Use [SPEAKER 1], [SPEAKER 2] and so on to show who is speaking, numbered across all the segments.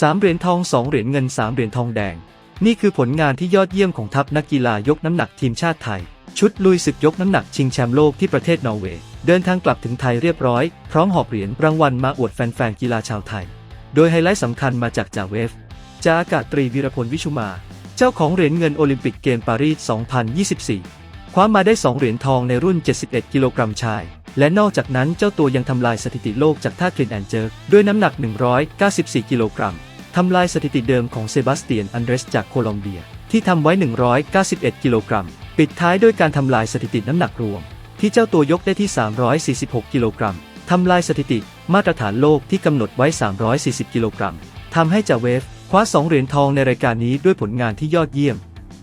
[SPEAKER 1] 3 เหรียญทอง 2 เหรียญเงิน 3 เหรียญทองแดง นี่คือผลงานที่ยอดเยี่ยมของทัพนักกีฬายกน้ำหนักทีมชาติไทย ชุดลุยศึกยกน้ำหนักชิงแชมป์โลกที่ประเทศนอร์เวย์ เดินทางกลับถึงไทยเรียบร้อย พร้อมหอบเหรียญรางวัลมาอวดแฟนๆกีฬาชาวไทย โดยไฮไลท์สำคัญมาจากจ่าเวฟจ่าอากาศตรีวีรพลวิชุมา เจ้าของเหรียญเงินโอลิมปิกเกมปารีส 2024 คว้ามาได้ 2 เหรียญทองในรุ่น 71 กิโลกรัมชาย และนอกจากนั้นเจ้าตัวยังทำลายสถิติโลกจากท่าคลินแอนเจิร์ด้วยน้ำหนัก 194 กิโลกรัมทำลายสถิติเดิมของเซบาสเตียนอันเดรสจากโคลอมเบีย ที่ทำไว้ 191 กิโลกรัม ปิดท้ายด้วยการทำลายสถิติน้ำหนักรวม ที่เจ้าตัวยกได้ที่ 346 กิโลกรัมทำลายสถิติมาตรฐานโลกที่กำหนดไว้ 340 กิโลกรัมทำให้จาเวฟคว้า 2 เหรียญทองในรายการนี้ด้วยผลงานที่ยอดเยี่ยม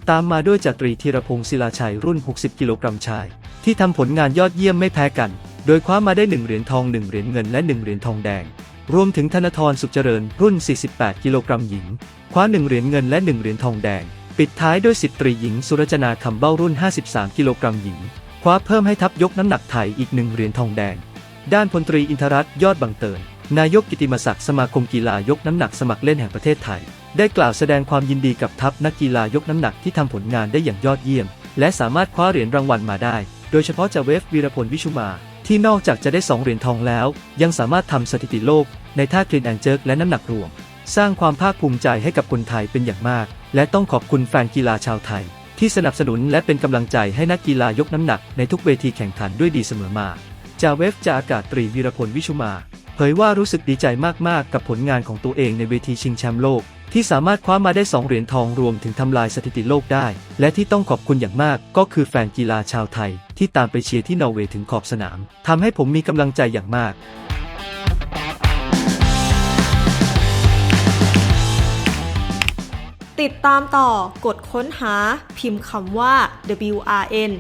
[SPEAKER 1] ตามมาด้วยจักรีธีรพงศ์ศิลาชัยรุ่น 60 กิโลกรัมชาย ที่ทำผลงานยอดเยี่ยมไม่แพ้กัน โดยคว้ามาได้ 1 เหรียญทอง 1 เหรียญเงินและ 1 เหรียญทองแดง รวมถึงธนทรสุขเจริญรุ่น 48 กิโลกรัมหญิง คว้า 1 เหรียญเงินและ 1 เหรียญทองแดง ปิดท้ายด้วยสิบตรีหญิง สุรจนาคำเบ้ารุ่น 53 กิโลกรัมหญิง คว้าเพิ่มให้ทัพยกน้ำหนักไทยอีกหนึ่งเหรียญทองแดง ด้านพลตรีอินทรัตน์ยอดบังเตินนายกกิติมศักดิ์สมาคมกีฬายกน้ำหนักสมัครเล่นแห่งประเทศไทย ได้กล่าวแสดงความยินดีกับทัพนักกีฬายกน้ำหนักที่ทำผลงานได้อย่างยอดเยี่ยม และสามารถคว้าเหรียญรางวัลมาได้ โดยเฉพาะจาเวฟวีรพลวิชุมา ที่นอกจากจะได้ 2 เหรียญทองแล้ว ยังสามารถทำสถิติโลกในท่าคลีนแอนเจิร์กและน้ำหนักรวม สร้างความภาคภูมิใจให้กับคนไทยเป็นอย่างมาก และต้องขอบคุณแฟนกีฬาชาวไทย ที่สนับสนุนและเป็นกำลังใจให้นักกีฬายกน้ำหนักในทุกเวทีแข่งขันด้วยดีเสมอมาจาเวฟจาอากาศตรีวีรพลวิชุมา เผยว่ารู้สึกดีใจมากๆ กับผลงานของตัวเองในเวทีชิงแชมป์โลก ที่สามารถคว้ามาได้ 2 เหรียญทองรวมถึงทำลายสถิติโลกได้ และที่ต้องขอบคุณอย่างมากก็คือแฟนกีฬาชาวไทย ที่ตามไปเชียร์ที่นอร์เวย์ถึงขอบสนามทำให้ผมมีกำลังใจอย่างมาก
[SPEAKER 2] ติดตามต่อกดค้นหาพิมพ์คำว่า WRN